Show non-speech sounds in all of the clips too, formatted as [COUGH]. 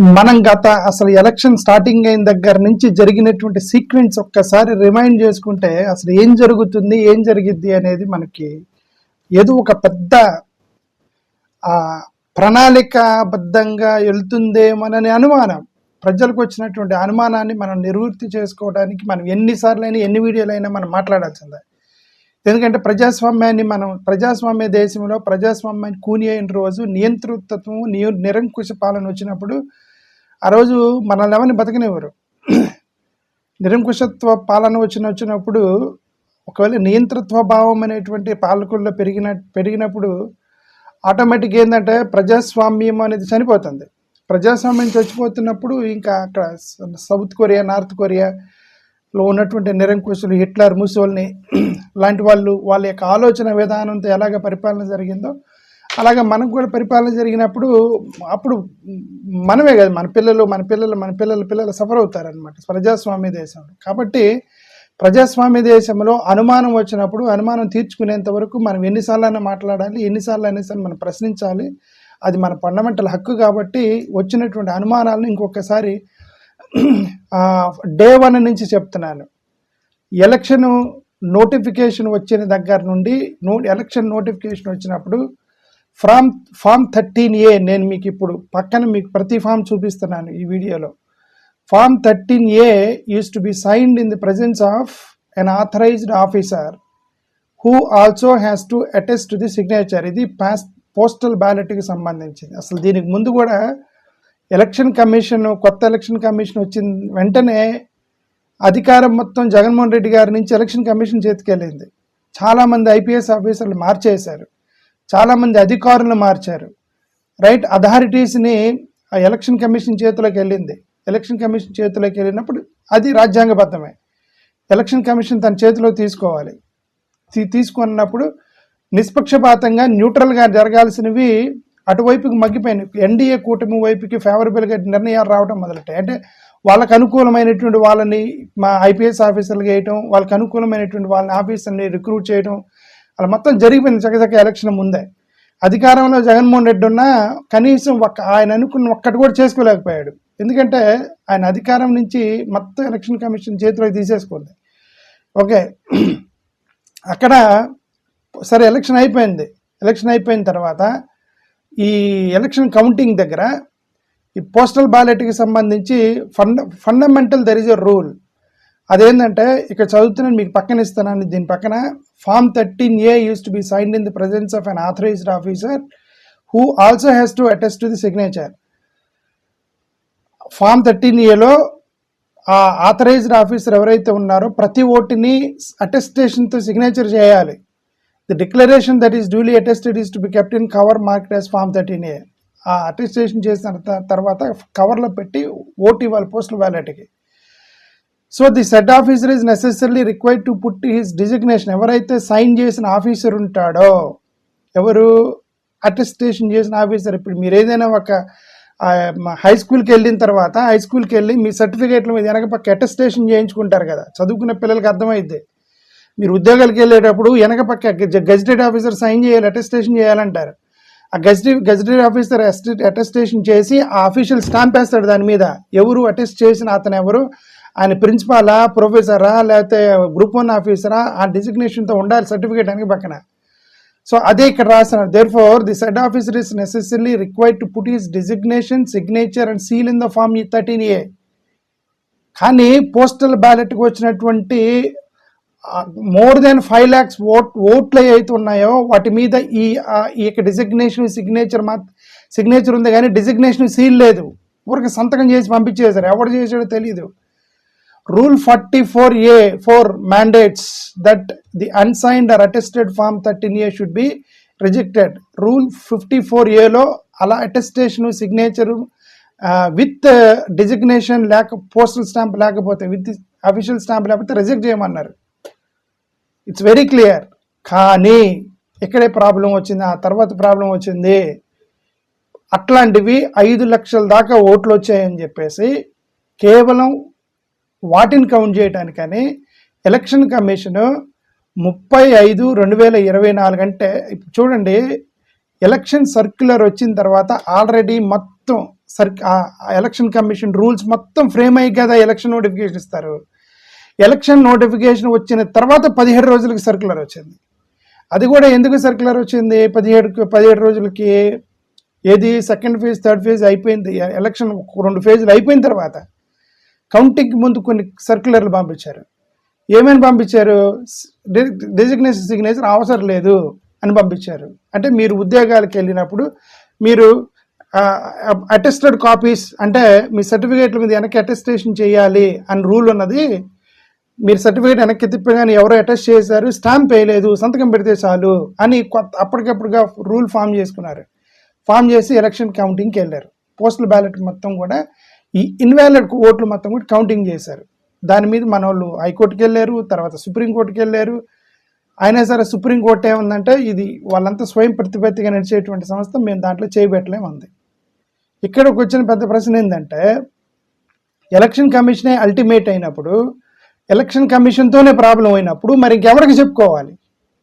మనం గత అసలు ఎలక్షన్ స్టార్టింగ్ అయిన దగ్గర నుంచి జరిగినటువంటి సీక్వెన్స్ ఒక్కసారి రిమైండ్ చేసుకుంటే అసలు ఏం జరుగుతుంది ఏం జరిగిద్ది అనేది మనకి ఏదో ఒక పెద్ద ఆ, ప్రణాళికాబద్ధంగా వెళ్తుందేమోనని అనుమానం. ప్రజలకు వచ్చినటువంటి అనుమానాన్ని మనం నివృత్తి చేసుకోవడానికి మనం ఎన్నిసార్లైనా ఎన్ని వీడియోలైనా మనం మాట్లాడాల్సిందే. ఎందుకంటే ప్రజాస్వామ్యాన్ని మనం ప్రజాస్వామ్య దేశంలో ప్రజాస్వామ్యాన్ని కూని అయిన రోజు నియంతృత్వం నియ నిరంకుశ పాలన వచ్చినప్పుడు ఆ రోజు మనల్ని ఎవరిని బతకనివ్వరు. నిరంకుశత్వ పాలన వచ్చిన వచ్చినప్పుడు ఒకవేళ నియంతృత్వ భావం అనేటువంటి పాలకుల్లో పెరిగిన పెరిగినప్పుడు ఆటోమేటిక్ ఏంటంటే ప్రజాస్వామ్యం అనేది చనిపోతుంది. ప్రజాస్వామ్యం చచ్చిపోతున్నప్పుడు ఇంకా అక్కడ సౌత్ కొరియా నార్త్ కొరియాలో ఉన్నటువంటి నిరంకుశులు హిట్లర్ ముసోల్ని [CLEARS THROAT] లాంటి వాళ్ళు వాళ్ళ యొక్క ఆలోచన విధానంతో ఎలాగ పరిపాలన జరిగిందో అలాగే మనకు కూడా పరిపాలన జరిగినప్పుడు అప్పుడు మనమే కదా మన పిల్లలు మన పిల్లలు మన పిల్లల పిల్లలు సఫర్ అవుతారనమాట ప్రజాస్వామ్య దేశంలో. కాబట్టి ప్రజాస్వామ్య దేశంలో అనుమానం వచ్చినప్పుడు అనుమానం తీర్చుకునేంత వరకు మనం ఎన్నిసార్లు అయినా మాట్లాడాలి ఎన్నిసార్లు అనేసరి మనం ప్రశ్నించాలి. అది మన ఫండమెంటల్ హక్కు కాబట్టి వచ్చినటువంటి అనుమానాలను ఇంకొకసారి డే వన్ నుంచి చెప్తున్నాను. ఎలక్షన్ నోటిఫికేషన్ వచ్చిన దగ్గర నుండి నో ఎలక్షన్ నోటిఫికేషన్ వచ్చినప్పుడు ఫ్రామ్ ఫామ్ థర్టీన్ ఏ నేను మీకు ఇప్పుడు పక్కన మీకు ప్రతి ఫామ్ చూపిస్తున్నాను ఈ వీడియోలో. Form thirteen A use to be signed in the presence of an authorised officer who also has to attest the signature ఇది పాస్ పోస్టల్ బ్యాలెట్కి సంబంధించింది. అసలు దీనికి ముందు కూడా ఎలక్షన్ కమిషన్ కొత్త ఎలక్షన్ కమిషన్ వచ్చిన వెంటనే అధికారం మొత్తం జగన్మోహన్ రెడ్డి గారి నుంచి ఎలక్షన్ కమిషన్ చేతికెళ్ళింది. చాలామంది ఐపీఎస్ ఆఫీసర్లు మార్చేశారు. చాలామంది అధికారులు మార్చారు. రైట్ అథారిటీస్ని ఆ ఎలక్షన్ కమిషన్ చేతిలోకి వెళ్ళింది. ఎలక్షన్ కమిషన్ చేతిలోకి వెళ్ళినప్పుడు అది రాజ్యాంగబద్ధమే. ఎలక్షన్ కమిషన్ తన చేతిలో తీసుకోవాలి. తీ- తీసుకున్నప్పుడు నిష్పక్షపాతంగా న్యూట్రల్గా జరగాల్సినవి అటువైపుకి మగ్గిపోయినాయి. ఎన్డీఏ కూటమి వైపుకి ఫేవరబుల్గా నిర్ణయాలు రావడం మొదలెట్టాయి అంటే వాళ్ళకు అనుకూలమైనటువంటి వాళ్ళని మా ఐపీఎస్ ఆఫీసర్లు వేయటం వాళ్ళకి అనుకూలమైనటువంటి వాళ్ళని ఆఫీసర్ని రిక్రూట్ చేయడం అలా మొత్తం జరిగిపోయింది చక్కచక్క ఎలక్షన్ ముందే. అధికారంలో జగన్మోహన్ రెడ్డి ఉన్నా కనీసం ఒక్క ఆయన అనుకున్న ఒక్కటి కూడా చేసుకోలేకపోయాడు. ఎందుకంటే ఆయన అధికారం నుంచి మొత్తం ఎలక్షన్ కమిషన్ చేతిలోకి తీసేసుకుంది. ఓకే. అక్కడ సరే ఎలక్షన్ అయిపోయింది. ఎలక్షన్ అయిపోయిన తర్వాత ఈ ఎలక్షన్ కౌంటింగ్ దగ్గర ఈ పోస్టల్ బ్యాలెట్కి సంబంధించి ఫండ fundamental there is a rule. అదేంటంటే ఇక్కడ చదువుతున్నాను మీకు పక్కన ఇస్తానండి. దీని పక్కన form thirteen A use to be signed in the presence of an authorised officer who also has to attest to the signature. Form thirteen ఏలో ఆ ఆథరైజ్డ్ ఆఫీసర్ ఎవరైతే ఉన్నారో ప్రతి ఓటుని అటెస్టేషన్తో సిగ్నేచర్ చేయాలి. The declaration that is duly attested is to be kept in cover marked as form thirteen A. ఆ attestation చేసిన తర్వాత కవర్లో పెట్టి ఓటు ఇవ్వాలి postal బ్యాలెట్కి. So the said officer is necessary required to put his designation ఎవరైతే sign చేసిన officer ఉంటాడో ఎవరు అటెస్టేషన్ చేసిన ఆఫీసర్ ఇప్పుడు మీరు ఏదైనా ఒక హై స్కూల్కి వెళ్ళిన తర్వాత హై స్కూల్కి వెళ్ళి మీ సర్టిఫికేట్ల మీద వెనక పక్క అటెస్టేషన్ చేయించుకుంటారు కదా. చదువుకునే పిల్లలకి అర్థమైద్ది. మీరు ఉద్యోగాలకు వెళ్ళేటప్పుడు వెనక పక్క గజిటెడ్ ఆఫీసర్ సైన్ చేయాలి అటెస్టేషన్ చేయాలంటారు. ఆ గెజిటెడ్ గజిటెడ్ ఆఫీసర్ అటెస్టేషన్ చేసి ఆ అఫీషియల్ స్టాంప్ వేస్తాడు దాని మీద. ఎవరు అటెస్ట్ చేసిన అతను ఎవరు? ఆయన ప్రిన్సిపాలా ప్రొఫెసరా లేకపోతే గ్రూప్ వన్ ఆఫీసరా ఆ డిజిగ్నేషన్తో ఉండాలి సర్టిఫికేట్ అని పక్కన. సో అదే ఇక్కడ రాస్తున్నారు. Therefore the said officer is necessary required to put his designation signature and seal in the form thirteen A కానీ పోస్టల్ బ్యాలెట్కి వచ్చినటువంటి more than five lakhs vote ఓట్లు అయితే ఉన్నాయో వాటి మీద ఈ ఈ యొక్క డిజిగ్నేషన్ సిగ్నేచర్ మా సిగ్నేచర్ ఉంది కానీ డిజిగ్నేషన్ సీల్ లేదు. ఊరికి సంతకం చేసి పంపించేశారు. ఎవడు చేసాడో తెలియదు rule forty four A four mandates that the unsigned or attested form thirteen A should be rejected rule fifty four ఏలో అలా అటెస్టేషన్ సిగ్నేచరు విత్ డిజిగ్నేషన్ లేక పోస్టల్ స్టాంప్ లేకపోతే విత్ అఫీషియల్ స్టాంప్ లేకపోతే రిజెక్ట్ చేయమన్నారు. ఇట్స్ వెరీ క్లియర్ కానీ ఇక్కడే problem వచ్చింది. ఆ తర్వాత ప్రాబ్లం వచ్చింది. అట్లాంటివి ఐదు లక్షల దాకా ఓట్లు వచ్చాయని చెప్పేసి కేవలం వాటిని కౌంట్ చేయడానికని ఎలక్షన్ కమిషన్ ముప్పై ఐదు రెండు వేల ఇరవై నాలుగు అంటే ఇప్పుడు చూడండి ఎలక్షన్ సర్క్యులర్ వచ్చిన తర్వాత ఆల్రెడీ మొత్తం సర్ ఎలక్షన్ కమిషన్ రూల్స్ మొత్తం ఫ్రేమ్ అయ్యి కదా ఎలక్షన్ నోటిఫికేషన్ ఇస్తారు. ఎలక్షన్ నోటిఫికేషన్ వచ్చిన తర్వాత పదిహేడు రోజులకి సర్కులర్ వచ్చింది. అది కూడా ఎందుకు సర్కులర్ వచ్చింది? పదిహేడు పదిహేడు రోజులకి ఏది? సెకండ్ ఫేజ్ థర్డ్ ఫేజ్ అయిపోయింది. ఎలక్షన్ రెండు ఫేజ్లు అయిపోయిన తర్వాత కౌంటింగ్ ముందు కొన్ని సర్కులర్లు పంపించారు. ఏమని పంపించారు? డెసిగ్నేషన్ సిగ్నేచర్ అవసరం లేదు అని పంపించారు. అంటే మీరు ఉద్యోగాలకు వెళ్ళినప్పుడు మీరు అటెస్టెడ్ కాపీస్ అంటే మీ సర్టిఫికేట్ల మీద వెనక్కి అటెస్టేషన్ చేయాలి అని రూల్ ఉన్నది. మీరు సర్టిఫికేట్ వెనక్కి తిప్పగానే ఎవరో అటెస్ట్ చేశారు స్టాంప్ వేయలేదు సంతకం పెడితే చాలు అని కొత్త అప్పటికప్పుడుగా రూల్ ఫామ్ చేసుకున్నారు. ఫామ్ చేసి ఎలక్షన్ కౌంటింగ్కి వెళ్ళారు. పోస్టల్ బ్యాలెట్ మొత్తం కూడా ఈ ఇన్వాలిడ్ ఓట్లు మొత్తం కూడా కౌంటింగ్ చేశారు. దాని మీద మన వాళ్ళు హైకోర్టుకి వెళ్ళారు తర్వాత సుప్రీంకోర్టుకి వెళ్ళారు. అయినా సరే సుప్రీంకోర్టు ఏముందంటే ఇది వాళ్ళంతా స్వయం ప్రతిపత్తిగా నడిచేటువంటి సంస్థ మేము దాంట్లో చేయబెట్టలేము ఉంది ఇక్కడికి వచ్చిన పెద్ద ప్రశ్న ఏంటంటే ఎలక్షన్ కమిషనే అల్టిమేట్ అయినప్పుడు ఎలక్షన్ కమిషన్తోనే ప్రాబ్లం అయినప్పుడు మరి ఇంకెవరికి చెప్పుకోవాలి?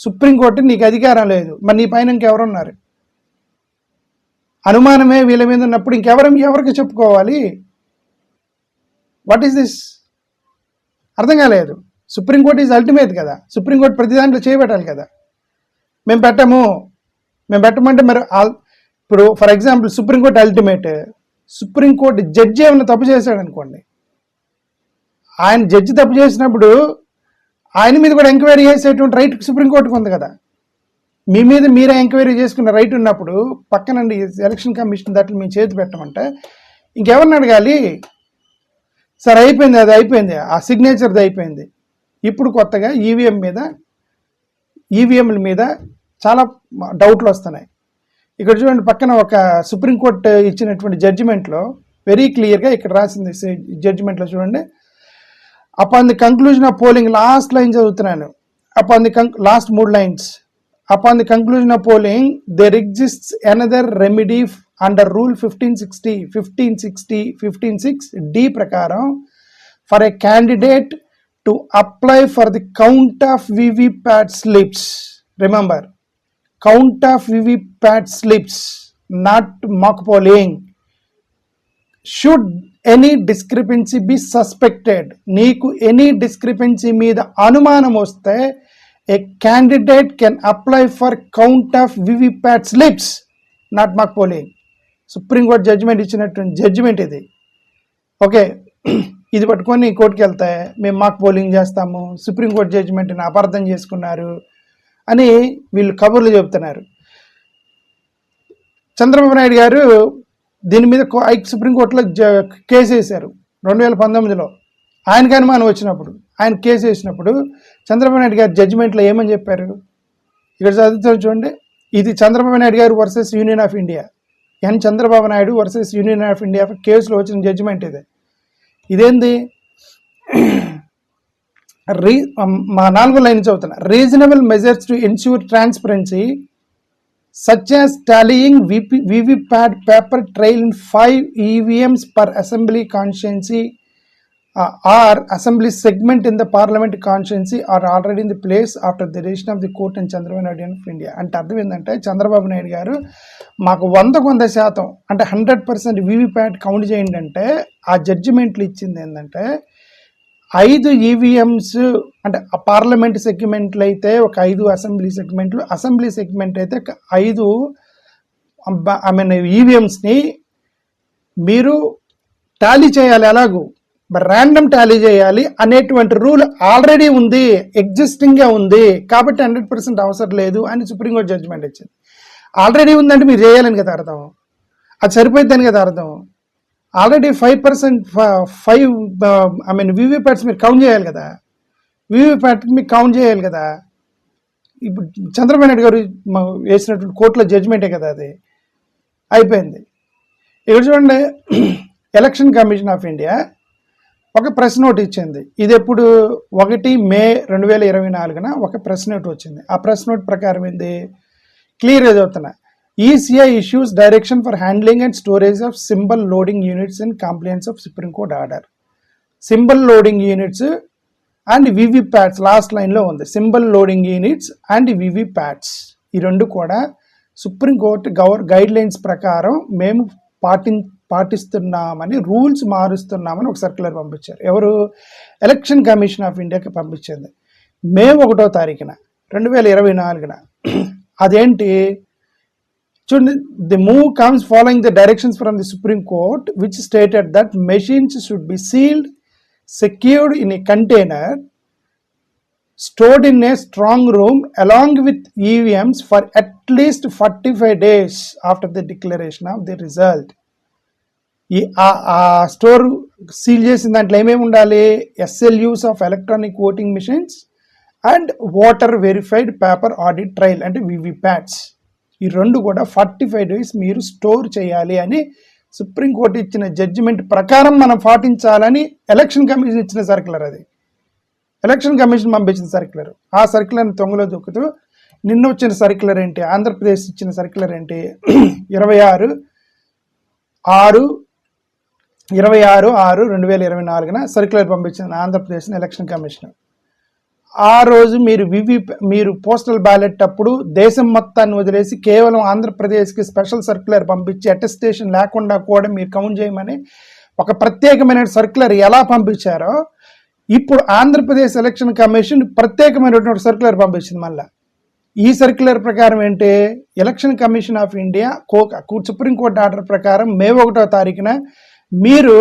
సుప్రీంకోర్టు నీకు అధికారం లేదు మరి నీ పైన ఇంకెవరున్నారు? అనుమానమే వీళ్ళ మీద ఉన్నప్పుడు ఇంకెవరం ఎవరికి చెప్పుకోవాలి? వాట్ ఈస్ దిస్ అర్థం కాలేదు. సుప్రీంకోర్టు ఈజ్ అల్టిమేట్ కదా. సుప్రీంకోర్టు ప్రతి దాంట్లో చేయబెట్టాలి కదా. మేము పెట్టము. మేము పెట్టమంటే మరి ఆల్ ఇప్పుడు for example supreme court ultimate supreme court judge ఏమైనా తప్పు చేశాడు అనుకోండి ఆయన జడ్జి తప్పు చేసినప్పుడు ఆయన మీద కూడా ఎంక్వైరీ చేసేటువంటి రైట్ సుప్రీంకోర్టుకు ఉంది కదా. మీ మీద మీరే ఎంక్వైరీ చేసుకున్న రైట్ ఉన్నప్పుడు పక్కనండి ఎలక్షన్ కమిషన్ దాంట్లో మేము చేతి పెట్టమంటే ఇంకెవరిని అడగాలి? సరే అయిపోయింది అది అయిపోయింది. ఆ సిగ్నేచర్ది అయిపోయింది. ఇప్పుడు కొత్తగా ఈవీఎం మీద ఈవీఎంల మీద చాలా డౌట్లు వస్తున్నాయి. ఇక్కడ చూడండి పక్కన ఒక సుప్రీంకోర్టు ఇచ్చినటువంటి జడ్జిమెంట్లో వెరీ క్లియర్గా ఇక్కడ రాసింది జడ్జిమెంట్లో చూడండి. Upon the conclusion of polling last line చదువుతున్నాను. అపాన్ ది కంక్ లాస్ట్ మూడు lines upon the conclusion of polling there exists another remedy under rule fifteen sixty fifteen sixty fifteen six D ప్రకారం for a candidate to apply for the count of VVPAT slips remember count of VVPAT slips not mock polling should any discrepancy be suspected నీకు any discrepancy మీద అనుమానం వస్తే a candidate can apply for count of VVPAT slips not mock polling supreme court judgment ఇచ్చినటువంటి judgement ఇది. Okay ఇది పట్టుకొని కోర్టుకి వెళ్తే మేము మాకు పోలింగ్ చేస్తాము సుప్రీంకోర్టు జడ్జిమెంట్ని అపార్థం చేసుకున్నారు అని వీళ్ళు కబుర్లు చెబుతున్నారు. చంద్రబాబు నాయుడు గారు దీని మీద కో- ఐ- సుప్రీంకోర్టులో కేసు వేశారు రెండు వేల పంతొమ్మిదిలో. ఆయనకి అనుమానం వచ్చినప్పుడు ఆయన కేసు వేసినప్పుడు చంద్రబాబు నాయుడు గారు జడ్జిమెంట్లో ఏమని చెప్పారు? ఇక్కడ చదువుతారు చూడండి. ఇది Chandrababu Naidu garu versus union of India. N Chandrababu Naidu versus union of India కేసులో వచ్చిన జడ్జిమెంట్ ఇది. ఇదేంది? [CLEARS THROAT] రీ మా నాలుగు లైన్ చదువుతున్నా. Reasonable measures to ensure transparency such as tallying VP, VVPAT paper trail in five EVMs per assembly constituency or assembly assembly segment in the parliament constituency are already in the place after the decision of the court Chandrababu Naidu of India. అంటే అర్థం ఏంటంటే చంద్రబాబు నాయుడు గారు మాకు వందకు వంద శాతం అంటే hundred percent VVPAT count చేయండి అంటే ఆ జడ్జిమెంట్లు ఇచ్చింది ఏంటంటే ఐదు ఈవీఎంస్ అంటే ఆ పార్లమెంట్ సెగ్మెంట్లు అయితే ఒక ఐదు అసెంబ్లీ సెగ్మెంట్లు అసెంబ్లీ సెగ్మెంట్ అయితే ఐదు ఐ మీన్ ఈవీఎంస్ని మీరు టాలీ చేయాలి ఎలాగూ ర్యాండమ్ టాలీ చేయాలి అనేటువంటి రూల్ ఆల్రెడీ ఉంది ఎగ్జిస్టింగ్గా ఉంది. కాబట్టి హండ్రెడ్ పర్సెంట్ అవసరం లేదు అని సుప్రీంకోర్టు జడ్జిమెంట్ ఇచ్చింది. ఆల్రెడీ ఉందంటే మీరు చేయాలని కదా అర్థం? అది సరిపోయిద్దని కదా అర్థం? Already five percent five I mean VVPATs మీరు కౌంట్ చేయాలి కదా? వీవీప్యాట్ మీకు కౌంట్ చేయాలి కదా? ఇప్పుడు చంద్రబాబు నాయుడు గారు వేసినటువంటి కోర్టులో జడ్జిమెంటే కదా అది? అయిపోయింది. ఇక్కడ చూడండి ఎలక్షన్ కమిషన్ ఆఫ్ ఇండియా ఒక ప్రెస్ నోట్ ఇచ్చింది. ఇది ఎప్పుడు? ఒకటి మే రెండు వేల ఇరవై నాలుగున ఒక ప్రెస్ నోట్ వచ్చింది. ఆ ప్రెస్ నోట్ ప్రకారం ఏంది? క్లియర్ చదువుతున్నా ECI issues direction for handling and storage of symbol loading units in complaints of supreme court order symbol loading units and VVPATs last లైన్లో ఉంది. Symbol loading units and VVPATs ఈ రెండు కూడా supreme court గవర్ guide lines ప్రకారం మేము పాటించ పాటిస్తున్నామని rules మారుస్తున్నామని ఒక circular పంపించారు. ఎవరు? ఎలక్షన్ కమిషన్ ఆఫ్ ఇండియాకి పంపించింది. మే ఒకటో తారీఖున రెండు వేల ఇరవై నాలుగున. అదేంటి? చూడండి the move comes following the directions from the supreme court which stated that machines should be sealed secured in a container stored in a strong room along with EVMs for at least forty five days after the declaration of the result ఈ ఆ- store seal చేసిన దాంట్లో ఏమేమి ఉండాలి? SLUs of electronic voting machines and voter verified paper audit trail అంటే VVPATs ఈ రెండు కూడా ఫార్టీ ఫైవ్ డేస్ మీరు స్టోర్ చేయాలి అని సుప్రీంకోర్టు ఇచ్చిన జడ్జిమెంట్ ప్రకారం మనం పాటించాలని ఎలక్షన్ కమిషన్ ఇచ్చిన సర్కులర్ అది. ఎలక్షన్ కమిషన్ పంపించిన సర్క్యులర్. ఆ సర్క్యులర్ని తొంగలో దొక్కుతూ నిన్న వచ్చిన సర్క్యులర్ ఏంటి? ఆంధ్రప్రదేశ్ ఇచ్చిన సర్క్యులర్ ఏంటి? [CLEARS THROAT] ఇరవై ఆరు ఆరు ఇరవై ఆరు ఆరు రెండు వేల ఇరవై నాలుగున సర్క్యులర్ పంపించిన ఆంధ్రప్రదేశ్ ఎలక్షన్ కమిషన్. ఆ రోజు మీరు వివి మీరు పోస్టల్ బ్యాలెట్ అప్పుడు దేశం మొత్తాన్ని వదిలేసి కేవలం ఆంధ్రప్రదేశ్కి స్పెషల్ సర్క్యులర్ పంపించి అటెస్టేషన్ లేకుండా కూడా మీరు కౌంట్ చేయమని ఒక ప్రత్యేకమైన సర్క్యులర్ ఎలా పంపించారో ఇప్పుడు ఆంధ్రప్రదేశ్ ఎలక్షన్ కమిషన్ ప్రత్యేకమైనటువంటి సర్క్యులర్ పంపించింది మళ్ళా. ఈ సర్క్యులర్ ప్రకారం ఏంటి? ఎలక్షన్ కమిషన్ ఆఫ్ ఇండియా కో సుప్రీంకోర్టు ఆర్డర్ ప్రకారం మే ఒకటో తారీఖున మీరు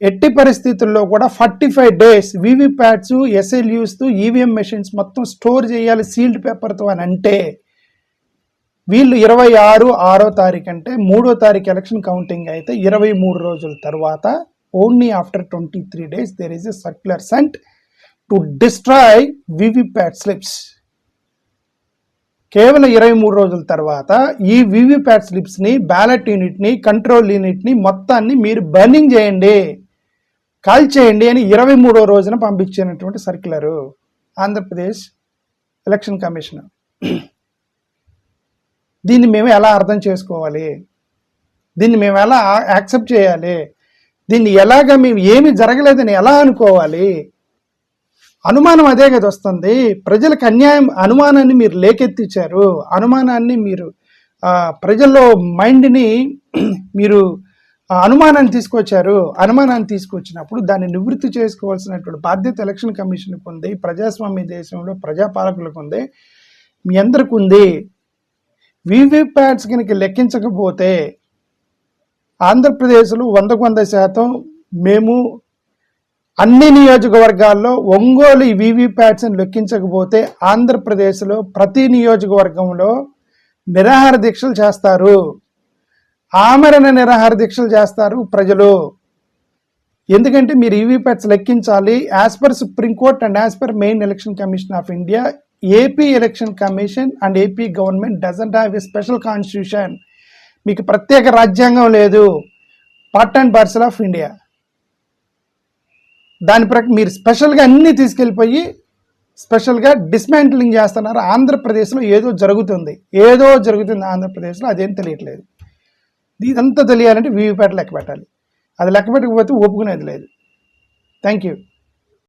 ఎట్టి పరిస్థితుల్లో కూడా forty five days VVPATs SLUs EVM machines మొత్తం స్టోర్ చేయాలి సీల్డ్ పేపర్తో అని అంటే వీళ్ళు ఇరవై ఆరు ఆరో తారీఖు అంటే మూడో తారీఖు ఎలక్షన్ కౌంటింగ్ అయితే ఇరవై మూడు రోజుల తర్వాత only after twenty three days there is a circular sent to destroy VVPAT slips కేవలం ఇరవై మూడు రోజుల తర్వాత ఈ వివిప్యాట్ స్లిప్స్ని బ్యాలెట్ యూనిట్ని కంట్రోల్ యూనిట్ని మొత్తాన్ని మీరు బర్నింగ్ చేయండి. కాల్ చేయండి అని ఇరవై మూడో రోజున పంపించినటువంటి సర్క్యులరు. Andhra Pradesh election commission. దీన్ని మేము ఎలా అర్థం చేసుకోవాలి? దీన్ని మేము ఎలా యాక్సెప్ట్ చేయాలి? దీన్ని ఎలాగ మేము ఏమి జరగలేదని ఎలా అనుకోవాలి? అనుమానం అదే కదా వస్తుంది. ప్రజలకు అన్యాయం అనుమానాన్ని మీరు లేకెత్తించారు అనుమానాన్ని మీరు ప్రజల్లో మైండ్ని [CLEARS THROAT] మీరు అనుమానాన్ని తీసుకొచ్చారు. అనుమానాన్ని తీసుకొచ్చినప్పుడు దాన్ని నివృత్తి చేసుకోవాల్సినటువంటి బాధ్యత ఎలక్షన్ కమిషన్కి ఉంది. ప్రజాస్వామ్య దేశంలో ప్రజాపాలకులకు ఉంది. మీ అందరికి ఉంది. వీవీప్యాట్స్ కనుక లెక్కించకపోతే ఆంధ్రప్రదేశ్లో వందకు వంద శాతం మేము అన్ని నియోజకవర్గాల్లో ఒంగోలు వీవీప్యాట్స్ని లెక్కించకపోతే ఆంధ్రప్రదేశ్లో ప్రతి నియోజకవర్గంలో నిరాహార దీక్షలు చేస్తారు. ఆమరణ నిరాహార దీక్షలు చేస్తారు ప్రజలు. ఎందుకంటే మీరు ఈవీప్యాట్స్ లెక్కించాలి. As per supreme court and as per main election commission of India AP election commission and AP government doesn't have a special constitution మీకు ప్రత్యేక రాజ్యాంగం లేదు. Part and parcel of India దాని ప్రక మీరు స్పెషల్గా అన్నీ తీసుకెళ్ళిపోయి స్పెషల్గా డిస్మాంటిలింగ్ చేస్తున్నారు ఆంధ్రప్రదేశ్లో ఏదో జరుగుతుంది. ఏదో జరుగుతుంది ఆంధ్రప్రదేశ్లో అదేం తెలియట్లేదు. ఇదంతా తెలియాలంటే వీవీప్యాట్ లెక్క పెట్టాలి. అది లెక్క పెట్టకపోతే ఒప్పుకునేది లేదు. Thank you